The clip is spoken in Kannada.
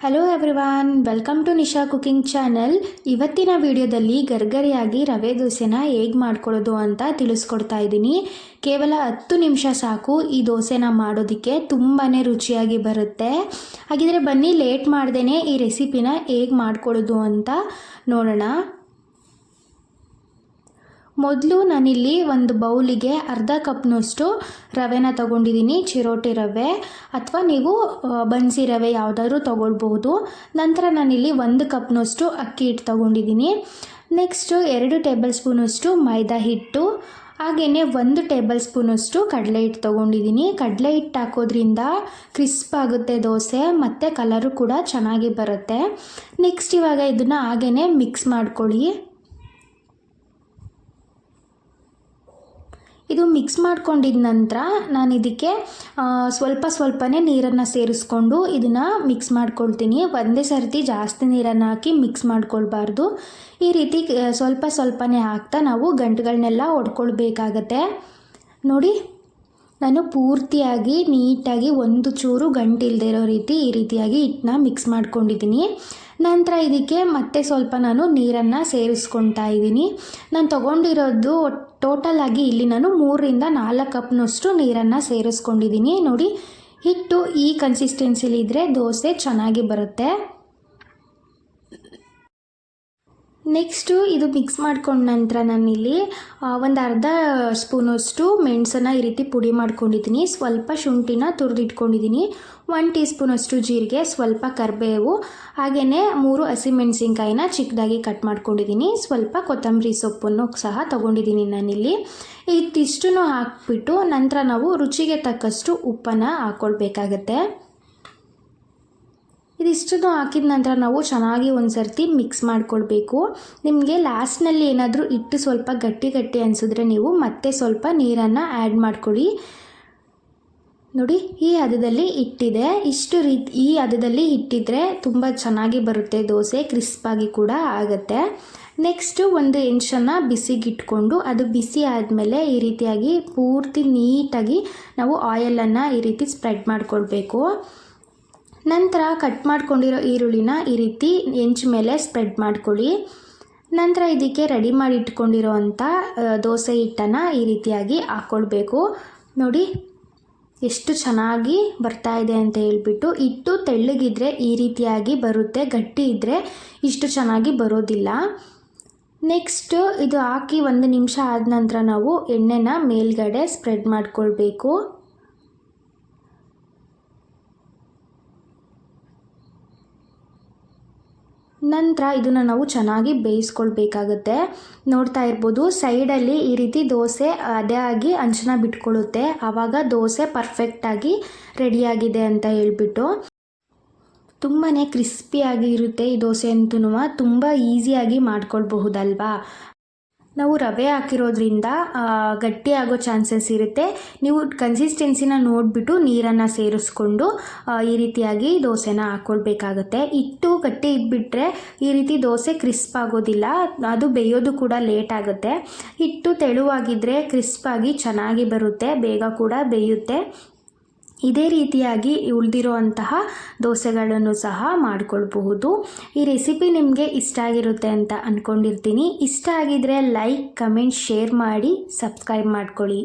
Hello everyone welcome to Nisha cooking channel ಇವತ್ತಿನ ವಿಡಿಯೋದಲ್ಲಿ ಗರ್ಗರಿಯಾಗಿ ರವೆ ದೋಸೆನ ಹೇಗೆ ಮಾಡ್ಕೊಳ್ಳೋದು ಅಂತ ತಿಳಿಸ್ಕೊಡ್ತಾ ಇದ್ದೀನಿ. ಕೇವಲ ಹತ್ತು ನಿಮಿಷ ಸಾಕು ಈ ದೋಸೆನ ಮಾಡೋದಕ್ಕೆ ತುಂಬಾ ರುಚಿಯಾಗಿ ಬರುತ್ತೆ. ಹಾಗಿದ್ರೆ ಬನ್ನಿ, ಲೇಟ್ ಮಾಡ್ದೇ ಈ ರೆಸಿಪಿನ ಹೇಗೆ ಮಾಡ್ಕೊಳ್ಳೋದು ಅಂತ ನೋಡೋಣ. ಮೊದಲು ನಾನಿಲ್ಲಿ ಒಂದು ಬೌಲಿಗೆ ಅರ್ಧ ಕಪ್ನಷ್ಟು ರವೆನ ತಗೊಂಡಿದ್ದೀನಿ, ಚಿರೋಟಿ ರವೆ ಅಥವಾ ನೀವು ಬನ್ಸಿ ರವೆ ಯಾವುದಾದ್ರೂ ತೊಗೊಳ್ಬಹುದು ನಂತರ ನಾನಿಲ್ಲಿ ಒಂದು ಕಪ್ನಷ್ಟು ಅಕ್ಕಿ ಹಿಟ್ಟು ತೊಗೊಂಡಿದ್ದೀನಿ. ನೆಕ್ಸ್ಟು ಎರಡು ಟೇಬಲ್ ಸ್ಪೂನಷ್ಟು ಮೈದಾ ಹಿಟ್ಟು ಹಾಗೆಯೇ ಒಂದು ಟೇಬಲ್ ಸ್ಪೂನಷ್ಟು ಕಡಲೆ ಹಿಟ್ಟು ತೊಗೊಂಡಿದ್ದೀನಿ. ಕಡಲೆ ಹಿಟ್ಟು ಹಾಕೋದ್ರಿಂದ ಕ್ರಿಸ್ಪ್ ಆಗುತ್ತೆ ದೋಸೆ, ಮತ್ತು ಕಲರು ಕೂಡ ಚೆನ್ನಾಗಿ ಬರುತ್ತೆ. ನೆಕ್ಸ್ಟ್ ಇವಾಗ ಇದನ್ನು ಹಾಗೆಯೇ ಮಿಕ್ಸ್ ಮಾಡ್ಕೊಳ್ಳಿ. ಇದು ಮಿಕ್ಸ್ ಮಾಡ್ಕೊಂಡಿದ ನಂತರ ನಾನು ಇದಕ್ಕೆ ಸ್ವಲ್ಪ ಸ್ವಲ್ಪನೇ ನೀರನ್ನು ಸೇರಿಸ್ಕೊಂಡು ಇದನ್ನು ಮಿಕ್ಸ್ ಮಾಡ್ಕೊಳ್ತೀನಿ. ಒಂದೇ ಸರ್ತಿ ಜಾಸ್ತಿ ನೀರನ್ನು ಹಾಕಿ ಮಿಕ್ಸ್ ಮಾಡ್ಕೊಳ್ಬಾರ್ದು. ಈ ರೀತಿ ಸ್ವಲ್ಪ ಸ್ವಲ್ಪನೇ ಹಾಕ್ತಾ ನಾವು ಗಂಟುಗಳನ್ನೆಲ್ಲ ಒಡ್ಕೊಳ್ಬೇಕಾಗತ್ತೆ. ನೋಡಿ, ನಾನು ಪೂರ್ತಿಯಾಗಿ ನೀಟಾಗಿ ಒಂದು ಚೂರು ಗಂಟಿಲ್ಲದೆ ಇರೋ ರೀತಿ ಈ ರೀತಿಯಾಗಿ ಹಿಟ್ಟನ್ನ ಮಿಕ್ಸ್ ಮಾಡ್ಕೊಂಡಿದ್ದೀನಿ. ನಂತರ ಇದಕ್ಕೆ ಮತ್ತೆ ಸ್ವಲ್ಪ ನಾನು ನೀರನ್ನು ಸೇರಿಸ್ಕೊತಾ ಇದ್ದೀನಿ. ನಾನು ತೊಗೊಂಡಿರೋದು ಟೋಟಲ್ ಆಗಿ ಇಲ್ಲಿ ನಾನು ಮೂರರಿಂದ ನಾಲ್ಕು ಕಪ್ನಷ್ಟು ನೀರನ್ನು ಸೇರಿಸ್ಕೊಂಡಿದ್ದೀನಿ. ನೋಡಿ, ಹಿಟ್ಟು ಈ ಕನ್ಸಿಸ್ಟೆನ್ಸಿಲಿ ಇದ್ದರೆ ದೋಸೆ ಚೆನ್ನಾಗಿ ಬರುತ್ತೆ. ನೆಕ್ಸ್ಟು ಇದು ಮಿಕ್ಸ್ ಮಾಡ್ಕೊಂಡ ನಂತರ ನಾನಿಲ್ಲಿ ಒಂದು ಅರ್ಧ ಸ್ಪೂನಷ್ಟು ಮೆಣಸನ್ನು ಈ ರೀತಿ ಪುಡಿ ಮಾಡ್ಕೊಂಡಿದ್ದೀನಿ. ಸ್ವಲ್ಪ ಶುಂಠಿನ ತುರಿದಿಟ್ಕೊಂಡಿದ್ದೀನಿ. ಒನ್ ಟೀ ಸ್ಪೂನಷ್ಟು ಜೀರಿಗೆ, ಸ್ವಲ್ಪ ಕರಿಬೇವು ಹಾಗೆಯೇ ಮೂರು ಹಸಿಮೆಣಸಿನ್ಕಾಯಿನ ಚಿಕ್ಕದಾಗಿ ಕಟ್ ಮಾಡ್ಕೊಂಡಿದ್ದೀನಿ. ಸ್ವಲ್ಪ ಕೊತ್ತಂಬರಿ ಸೊಪ್ಪನ್ನು ಸಹ ತೊಗೊಂಡಿದ್ದೀನಿ ನಾನಿಲ್ಲಿ. ಇದಿಷ್ಟನ್ನು ಹಾಕ್ಬಿಟ್ಟು ನಂತರ ನಾವು ರುಚಿಗೆ ತಕ್ಕಷ್ಟು ಉಪ್ಪನ್ನು ಹಾಕ್ಕೊಳ್ಬೇಕಾಗತ್ತೆ ಇದಿಷ್ಟನ್ನು ಹಾಕಿದ ನಂತರ ನಾವು ಚೆನ್ನಾಗಿ ಒಂದು ಸರ್ತಿ ಮಿಕ್ಸ್ ಮಾಡಿಕೊಳ್ಬೇಕು. ನಿಮಗೆ ಲಾಸ್ಟ್ನಲ್ಲಿ ಏನಾದರೂ ಇಟ್ಟು ಸ್ವಲ್ಪ ಗಟ್ಟಿ ಗಟ್ಟಿ ಅನಿಸಿದ್ರೆ ನೀವು ಮತ್ತೆ ಸ್ವಲ್ಪ ನೀರನ್ನು ಆ್ಯಡ್ ಮಾಡ್ಕೊಳ್ಳಿ ನೋಡಿ, ಈ ಹದದಲ್ಲಿ ಇಟ್ಟಿದೆ ಇಷ್ಟು ರೀತಿ, ಈ ಹದದಲ್ಲಿ ಇಟ್ಟಿದ್ರೆ ತುಂಬ ಚೆನ್ನಾಗಿ ಬರುತ್ತೆ. ದೋಸೆ ಕ್ರಿಸ್ಪಾಗಿ ಕೂಡ ಆಗುತ್ತೆ. ನೆಕ್ಸ್ಟು ಒಂದು ಹೆಂಚನ್ನು ಬಿಸಿಗಿಟ್ಕೊಂಡು, ಅದು ಬಿಸಿ ಆದಮೇಲೆ ಈ ರೀತಿಯಾಗಿ ಪೂರ್ತಿ ನೀಟಾಗಿ ನಾವು ಆಯಲನ್ನು ಈ ರೀತಿ ಸ್ಪ್ರೆಡ್ ಮಾಡ್ಕೊಳ್ಬೇಕು. ನಂತರ ಕಟ್ ಮಾಡ್ಕೊಂಡಿರೋ ಈರುಳ್ಳಿನ ಈ ರೀತಿ ಎಂಚ್ ಮೇಲೆ ಸ್ಪ್ರೆಡ್ ಮಾಡ್ಕೊಳ್ಳಿ. ನಂತರ ಇದಕ್ಕೆ ರೆಡಿ ಮಾಡಿ ಇಟ್ಕೊಂಡಿರೋ ಅಂಥ ದೋಸೆ ಹಿಟ್ಟನ್ನು ಈ ರೀತಿಯಾಗಿ ಹಾಕ್ಕೊಳ್ಬೇಕು ನೋಡಿ, ಎಷ್ಟು ಚೆನ್ನಾಗಿ ಬರ್ತಾ ಇದೆ ಅಂತ ಹೇಳ್ಬಿಟ್ಟು ಹಿಟ್ಟು ತೆಳ್ಳಗಿದ್ರೆ ಈ ರೀತಿಯಾಗಿ ಬರುತ್ತೆ, ಗಟ್ಟಿ ಇದ್ದರೆ ಇಷ್ಟು ಚೆನ್ನಾಗಿ ಬರೋದಿಲ್ಲ. ನೆಕ್ಸ್ಟ್ ಇದು ಹಾಕಿ ಒಂದು ನಿಮಿಷ ಆದ ನಂತರ ನಾವು ಎಣ್ಣೆನ ಮೇಲ್ಗಡೆ ಸ್ಪ್ರೆಡ್ ಮಾಡ್ಕೊಳ್ಬೇಕು. ನಂತರ ಇದನ್ನು ನಾವು ಚೆನ್ನಾಗಿ ಬೇಯಿಸ್ಕೊಳ್ಬೇಕಾಗುತ್ತೆ. ನೋಡ್ತಾ ಇರ್ಬೋದು, ಸೈಡಲ್ಲಿ ಈ ರೀತಿ ದೋಸೆ ಅದೇ ಆಗಿ ಅಂಚನ ಬಿಟ್ಕೊಳ್ಳುತ್ತೆ ಆವಾಗ ದೋಸೆ ಪರ್ಫೆಕ್ಟಾಗಿ ರೆಡಿಯಾಗಿದೆ ಅಂತ ಹೇಳ್ಬಿಟ್ಟು. ತುಂಬಾ ಕ್ರಿಸ್ಪಿಯಾಗಿ ಇರುತ್ತೆ ಈ ದೋಸೆ ಅಂತೂ ತುಂಬ ಈಸಿಯಾಗಿ ಮಾಡ್ಕೊಳ್ಬಹುದಲ್ವಾ? ನಾವು ರವೆ ಹಾಕಿರೋದ್ರಿಂದ ಗಟ್ಟಿ ಆಗೋ ಚಾನ್ಸಸ್ ಇರುತ್ತೆ. ನೀವು ಕನ್ಸಿಸ್ಟೆನ್ಸಿನ ನೋಡಿಬಿಟ್ಟು ನೀರನ್ನು ಸೇರಿಸ್ಕೊಂಡು ಈ ರೀತಿಯಾಗಿ ದೋಸೆನ ಹಾಕ್ಕೊಳ್ಬೇಕಾಗತ್ತೆ ಇಟ್ಟು ಗಟ್ಟಿ ಇಟ್ಬಿಟ್ರೆ ಈ ರೀತಿ ದೋಸೆ ಕ್ರಿಸ್ಪ್ ಆಗೋದಿಲ್ಲ. ಅದು ಬೇಯೋದು ಕೂಡ ಲೇಟ್ ಆಗುತ್ತೆ. ಹಿಟ್ಟು ತೆಳುವಾಗಿದ್ದರೆ ಕ್ರಿಸ್ಪಾಗಿ ಚೆನ್ನಾಗಿ ಬರುತ್ತೆ. ಬೇಗ ಕೂಡ ಬೇಯುತ್ತೆ. ಇದೇ ರೀತಿಯಾಗಿ ಉಳಿದಿರುವಂತಹ ದೋಸೆಗಳನ್ನು ಸಹ ಮಾಡಿಕೊಳ್ಬಹುದು. ಈ ರೆಸಿಪಿ ನಿಮಗೆ ಇಷ್ಟ ಆಗಿರುತ್ತೆ ಅಂತ ಅಂದ್ಕೊಂಡಿರ್ತೀನಿ ಇಷ್ಟ ಆಗಿದರೆ ಲೈಕ್ ಕಮೆಂಟ್ ಶೇರ್ ಮಾಡಿ ಸಬ್ಸ್ಕ್ರೈಬ್ ಮಾಡ್ಕೊಳ್ಳಿ.